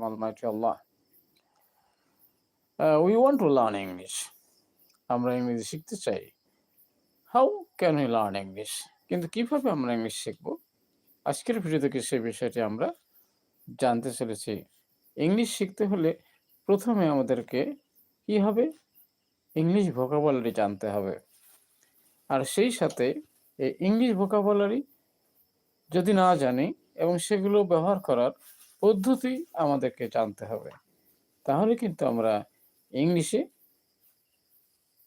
from Almighty Allah. Uh, we want to learn English. আমরা ইংরেজি শিখতে চাই। How can we learn English কিন্তু কীভাবে আমরা ইংলিশ শিখব? আজকের ভিডিও সেই বিষয়টি আমরা জানতে চলেছি। ইংলিশ শিখতে হলে প্রথমে আমাদেরকে কি হবে? ইংলিশ ভোকাবুলারি জানতে হবে। আর সেই সাথে এই ইংলিশ ভোকাবুলারি যদি না জানি এবং সেগুলো ব্যবহার করার পদ্ধতি আমাদেরকে জানতে হবে। তাহলে কিন্তু আমরা ইংলিশে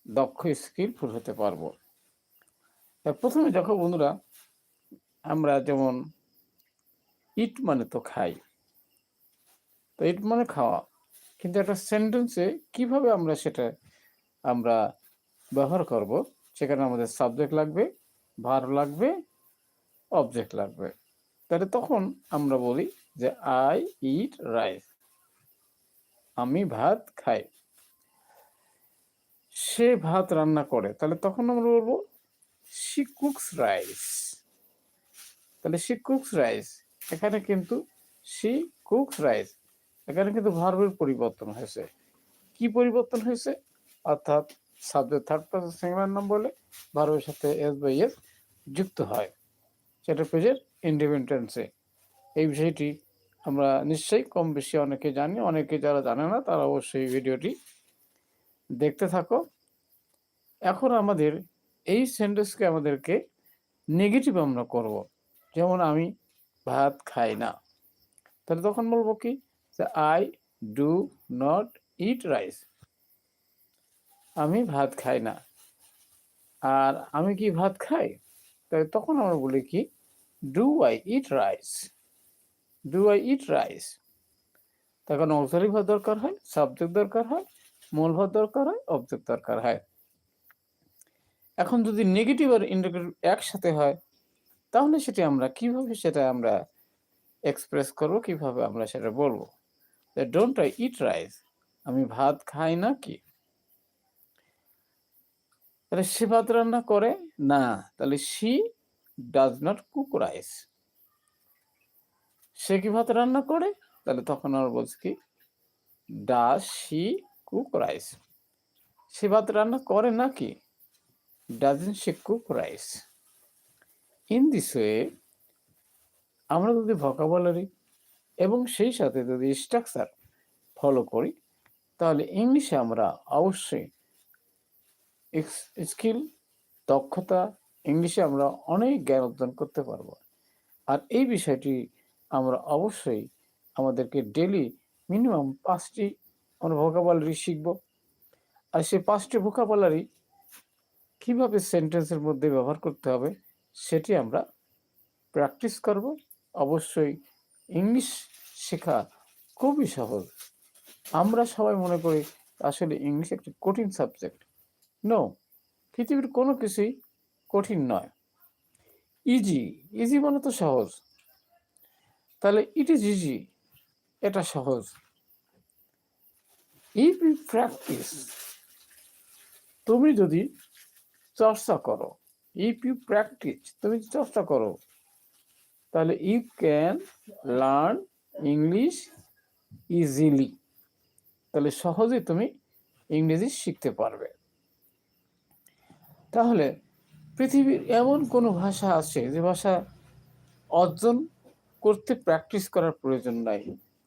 দক্ষ স্কিলফুল হতে পারব। তা প্রথমে দেখো বন্ধুরা, আমরা যেমন ইট মানে তো খাই। তো ইট মানে খাওয়া। কিন্তু একটা সেন্টেন্সে কীভাবে আমরা সেটা আমরা ব্যবহার করব, সেখানে আমাদের সাবজেক্ট লাগবে ভার লাগবে অবজেক্ট লাগবে। তাহলে তখন আমরা বলি যে আই ইট রাইস আমি ভাত খাই। সে ভাত রান্না করে, তাহলে তখন আমরা বলব শি কুকস রাইস তাহলে শি কুকস রাইস এখানে কিন্তু শি কুকস রাইস এখানে কিন্তু ভার্বের পরিবর্তন হয়েছে। কি পরিবর্তন হয়েছে? অর্থাৎ সাবজেক্ট থার্ড পার্সন সিঙ্গুলার নাম বলে ভার্বের সাথে এস বাই এস যুক্ত হয়। সেটা পেজের ইন্ডিপেন্ডেন্সে এই বিষয়টি আমরা নিশ্চয়ই কম বেশি অনেকে জানি, অনেকে যারা জানে না তারা অবশ্যই ভিডিওটি দেখতে থাকো। এখন আমাদের এই সেন্টেন্সকে আমাদেরকে নেগেটিভ আমরা করব। যেমন আমি ভাত খাই না। তাহলে তখন বলব কি? যে I do not eat rice আমি ভাত খাই না। আর আমি কি ভাত খাই? তাহলে তখন আমরা বলি কি? Do I eat rice do I eat rice তখন অক্সারি ভাত দরকার হয় সাবজেক্ট দরকার হয়, মূল ভাত দরকার হয় অবজেক্ট দরকার হয়। এখন যদি নেগেটিভ আর ইন্ডিকেটিভ একসাথে হয়, তাহলে সেটি আমরা কীভাবে সেটা আমরা এক্সপ্রেস করব, কীভাবে আমরা সেটা বলব? ডোন্ট আই ইট রাইস আমি ভাত খাই না কি? তাহলে সে ভাত রান্না করে? না, তাহলে she does not cook rice সে কি ভাত রান্না করে? তাহলে তখন আমরা বলছি কি ডাজ শি, কুক, রাইস। সে ভাত রান্না করে নাকি? Doesn't she, cook, rice. In this way, আমরা যদি ভকাবুলারি এবং সেই সাথে যদি স্ট্রাকচার ফলো করি, তাহলে ইংলিশে আমরা অবশ্যই স্কিল, দক্ষতা, ইংলিশে আমরা অনেক জ্ঞান অর্জন করতে পারব। আর এই বিষয়টি আমরা অবশ্যই আমাদেরকে ডেলি মিনিমাম পাঁচটি আমরা ভোকাবুলারি শিখব। আর সেই পাঁচটি ভোকাবুলারি কীভাবে সেন্টেন্সের মধ্যে ব্যবহার করতে হবে সেটি আমরা প্র্যাকটিস করব। অবশ্যই ইংলিশ শেখা খুবই সহজ। আমরা সবাই মনে করি আসলে ইংলিশ একটি কঠিন সাবজেক্ট নো পৃথিবীর কোনো কিছুই কঠিন নয়। ইজি ইজি মানে তো সহজ। তাহলে ইট ইজ ইজি এটা সহজ. ইফ ইউ প্র্যাকটিস তুমি যদি চর্চা করো ইফ ইউ প্র্যাকটিস তুমি চর্চা করো, তাহলে you can learn English easily তাহলে সহজে তুমি ইংরেজি শিখতে পারবে। তাহলে পৃথিবীর এমন কোনো ভাষা আছে যে ভাষা অর্জন করতে প্র্যাকটিস করার প্রয়োজন নাই।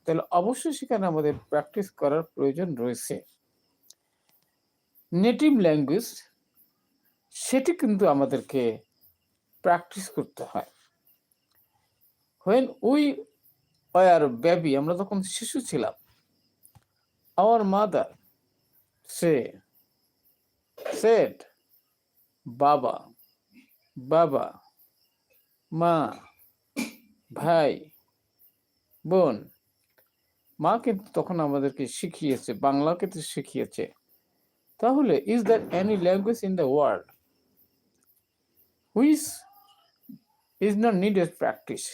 তাহলে অবশ্যই সেখানে আমাদের প্র্যাকটিস করার প্রয়োজন রয়েছে। নেটিভ ল্যাঙ্গুয়েজ সেটি কিন্তু আমাদেরকে প্র্যাকটিস করতে হয়। হোয়েন উই ওয়ার বেবি আমরা তখন শিশু ছিলাম আওয়ার মাদার সে সেট বাবা বাবা, মা ভাই, বোন, মা কিন্তু তখন আমাদেরকে শিখিয়েছে বাংলা কিন্তু শিখিয়েছে। তাহলে is that any language in the world which is not needed practice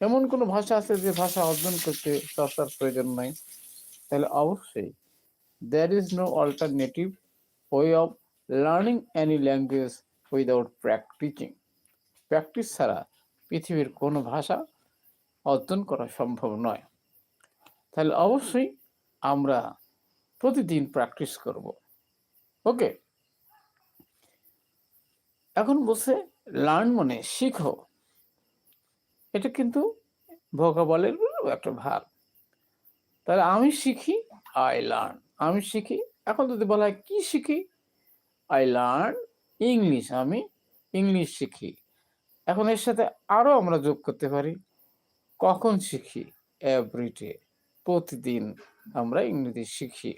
এমন কোনো ভাষা আছে যে ভাষা অর্জন করতে চর্চার প্রয়োজন নাই? তাহলে অবশ্যই there is no alternative way of learning any language without practicing practice ছাড়া পৃথিবীর কোনো ভাষা অর্জন করা সম্ভব নয়। তাহলে অবশ্যই আমরা প্রতিদিন প্র্যাকটিস করব। ওকে এখন বলছে লার্ন মানে শিখো। এটা কিন্তু ভোকাবলের একটা ভাগ তাহলে আমি শিখি আই লার্ন আমি শিখি, এখন যদি বলা হয় কি শিখি? আই লার্ন ইংলিশ আমি ইংলিশ শিখি। এখন এর সাথে আরও আমরা যোগ করতে পারি। কখন শিখি? এভরিডে প্রতিদিন আমরা ইংরেজি শিখি।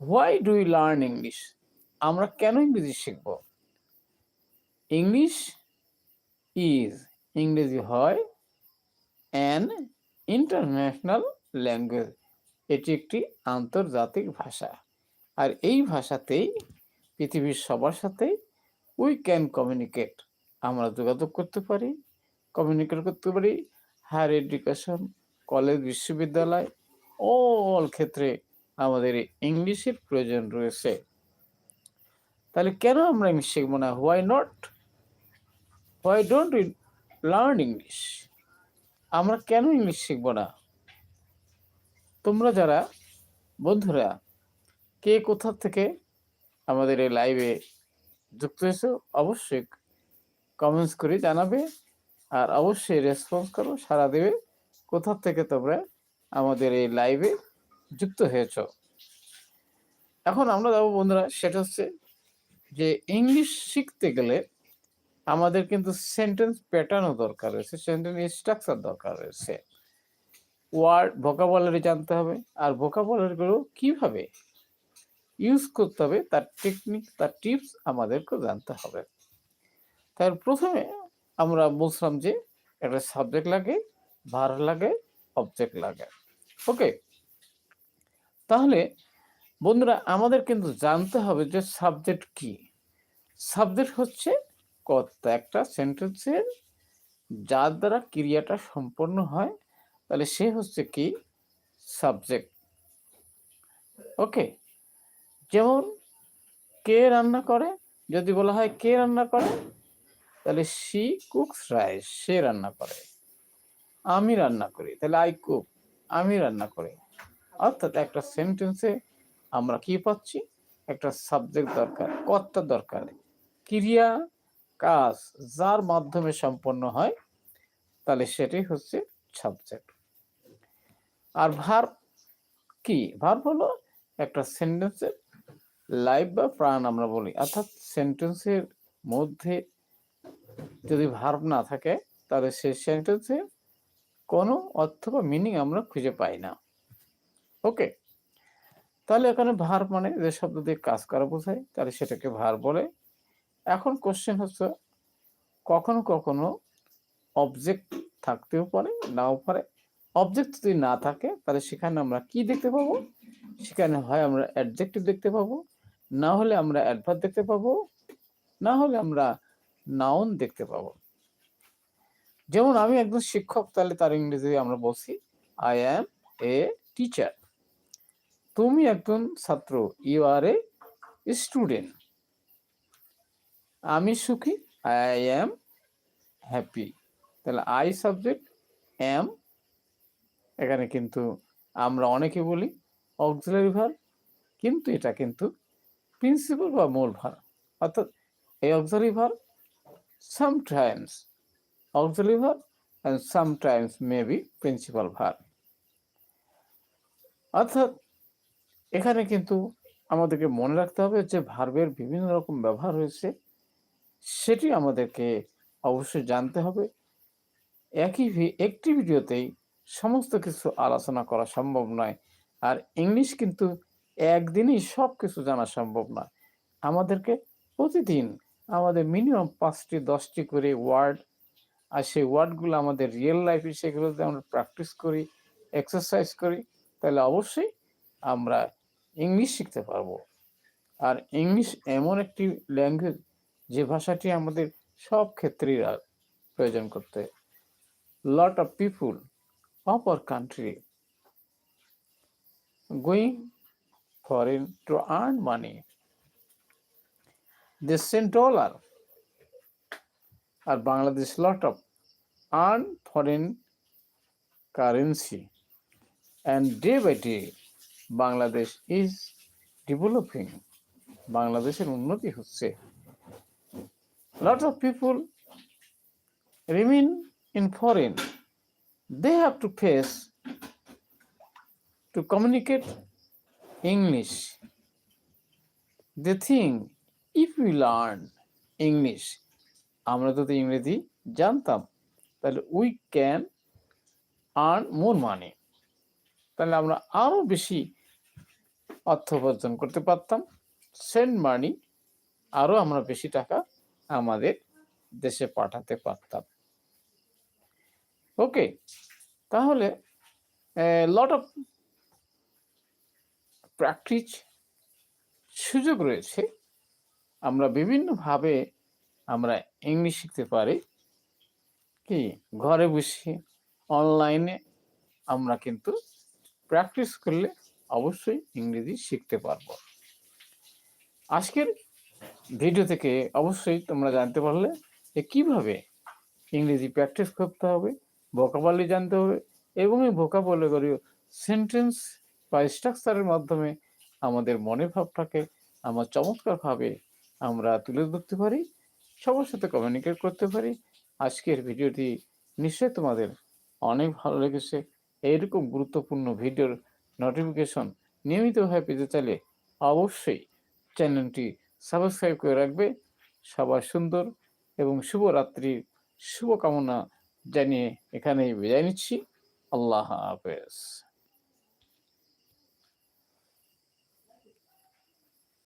Why do you learn English আমরা কেন ইংরেজি শিখব? ইংলিশ ইজ ইংরেজি হয় অ্যান ইন্টারন্যাশনাল ল্যাঙ্গুয়েজ এটি একটি আন্তর্জাতিক ভাষা। আর এই ভাষাতেই, পৃথিবীর সবার সাথেই উই ক্যান কমিউনিকেট আমরা যোগাযোগ করতে পারি কমিউনিকেট করতে পারি হায়ার এডুকেশন কলেজ বিশ্ববিদ্যালয় অল ক্ষেত্রে আমাদের ইংলিশের প্রয়োজন রয়েছে। তাহলে কেন আমরা ইংলিশ শিখব না? Why not why don't we learn English আমরা কেন ইংলিশ শিখব না? তোমরা যারা, বন্ধুরা, কে কোথা থেকে আমাদের এই লাইভে যুক্ত হয়েছো, অবশ্যই কমেন্টস করে জানাবে আর অবশ্যই রেসপন্স করো সারা দেবে। কোথা থেকে তোমরা আমাদের এই লাইভে যুক্ত হয়েছ? এখন আমরা যাব বন্ধুরা, সেটা হচ্ছে যে ইংলিশ শিখতে গেলে আমাদের কিন্তু সেন্টেন্স প্যাটার্নও দরকার রয়েছে সেন্টেন্স স্ট্রাকচার দরকার রয়েছে। ওয়ার্ড ভোকাবলারি জানতে হবে, আর ভোকাবলারিগুলো কীভাবে ইউজ করতে হবে, তার টেকনিক তার টিপস আমাদেরকে জানতে হবে। তার প্রথমে আমরা বলছিলাম যে একটা সাবজেক্ট লাগে ভার লাগে অবজেক্ট লাগে। ওকে তাহলে বন্ধুরা, আমাদের কিন্তু জানতে হবে যে সাবজেক্ট কি? সাবজেক্ট হচ্ছে কর্তা। একটা সেন্টেন্সের যার দ্বারা ক্রিয়াটা সম্পন্ন হয়, তাহলে সে হচ্ছে কি? সাবজেক্ট ওকে যেমন, কে রান্না করে? যদি বলা হয় কে রান্না করে? তাহলে সি কুকস রাইস সে রান্না করে। আমি রান্না করি, তাহলে আই কুক আমি রান্না করি। অর্থাৎ একটা সেন্টেন্সে আমরা কি পাচ্ছি? একটা সাবজেক্ট দরকার কর্তা দরকার। ক্রিয়া, কাজ যার মাধ্যমে সম্পন্ন হয়, তাহলে সেটাই হচ্ছে সাবজেক্ট আর ভার কি? ভার হলো একটা সেন্টেন্সের লাইফ বা প্রাণ আমরা বলি। অর্থাৎ সেন্টেন্সের মধ্যে যদি ভার্ব না থাকে, তাহলে সেই সেন্টেন্সে কোনো অর্থ বা মিনিং আমরা খুঁজে পাই না। ওকে তাহলে এখানে ভার মানে যে শব্দ দিয়ে কাজ করা বোঝায়, তাহলে সেটাকে ভার বলে। এখন কোশ্চেন হচ্ছে, কখনো কখনো অবজেক্ট থাকতেও পারে, নাও পারে। অবজেক্ট যদি না থাকে, তাহলে সেখানে আমরা কি দেখতে পাবো? সেখানে হয় আমরা অ্যাডজেক্টিভ দেখতে পাবো। না হলে আমরা অ্যাডভার্ব দেখতে পাবো। না হলে আমরা নাউন দেখতে পাবো। যেমন আমি একজন শিক্ষক, তাহলে তার ইংরেজি আমরা বলছি আই অ্যাম এ টিচার তুমি একজন ছাত্র ইউ আর এ স্টুডেন্ট আমি সুখী আই অ্যাম হ্যাপি তাহলে আই সাবজেক্ট অ্যাম এখানে কিন্তু আমরা অনেকে বলি অক্সিলারি ভার কিন্তু এটা কিন্তু প্রিন্সিপাল বা মূল ভার অর্থাৎ এই auxiliary verb auxiliary verb and sometimes may be principal verb অর্থাৎ এখানে কিন্তু আমাদেরকে মনে রাখতে হবে যে ভার্বের বিভিন্ন রকম ব্যবহার হয়েছে, সেটি আমাদেরকে অবশ্যই জানতে হবে। একই একটি ভিডিওতেই সমস্ত কিছু আলোচনা করা সম্ভব নয়, আর ইংলিশ কিন্তু একদিনই সব কিছু জানা সম্ভব নয়। আমাদেরকে প্রতিদিন আমাদের মিনিমাম পাঁচটি, দশটি করে ওয়ার্ড আর সেই ওয়ার্ডগুলো আমাদের রিয়েল লাইফে সেগুলো যদি আমরা প্র্যাকটিস করি এক্সারসাইজ করি, তাহলে অবশ্যই আমরা ইংলিশ শিখতে পারব আর ইংলিশ এমন একটি ল্যাঙ্গুয়েজ যে ভাষাটি আমাদের সব ক্ষেত্রেই প্রয়োজন করতে lot of people of our country, going foreign to earn money. They send dollar or Bangladesh lot of earn foreign currency and day by day Bangladesh is developing বাংলাদেশের উন্নতি হচ্ছে lot of people remain in foreign they have to face to communicate english they think if we learn english, আমরা যদি ইংরেজি জানতাম, তাহলে we can earn more money তাহলে আমরা আরও বেশি অর্থ উপার্জন করতে পারতাম। সেন্ড মানি আরও আমরা বেশি টাকা আমাদের দেশে পাঠাতে পারতাম। ওকে তাহলে লট অফ প্র্যাকটিস সুযোগ রয়েছে। আমরা বিভিন্নভাবে আমরা ইংলিশ শিখতে পারি। কি? ঘরে বসে অনলাইনে আমরা কিন্তু প্র্যাকটিস করলে অবশ্যই ইংরেজি শিখতে পারব। আজকের ভিডিও থেকে অবশ্যই তোমরা জানতে পারলে যে কীভাবে ইংরেজি প্র্যাকটিস করতে হবে ভোকাবলি জানতে হবে এবং এই ভোকাবলি সেন্টেন্স বা স্ট্রাকচারের মাধ্যমে আমাদের মনের ভাবটাকে আমরা চমৎকারভাবে আমরা তুলে ধরতে পারি, সবার সাথে কমিউনিকেট করতে পারি। আজকের ভিডিওটি নিশ্চয়ই তোমাদের অনেক ভালো লেগেছে। এইরকম গুরুত্বপূর্ণ ভিডিওর নোটিফিকেশন নিয়মিতভাবে পেতে চাইলে অবশ্যই চ্যানেলটি সাবস্ক্রাইব করে রাখবে। সবার সুন্দর এবং শুভরাত্রির শুভকামনা জানিয়ে এখানেই বিদায় নিচ্ছি। আল্লাহ হাফেজ।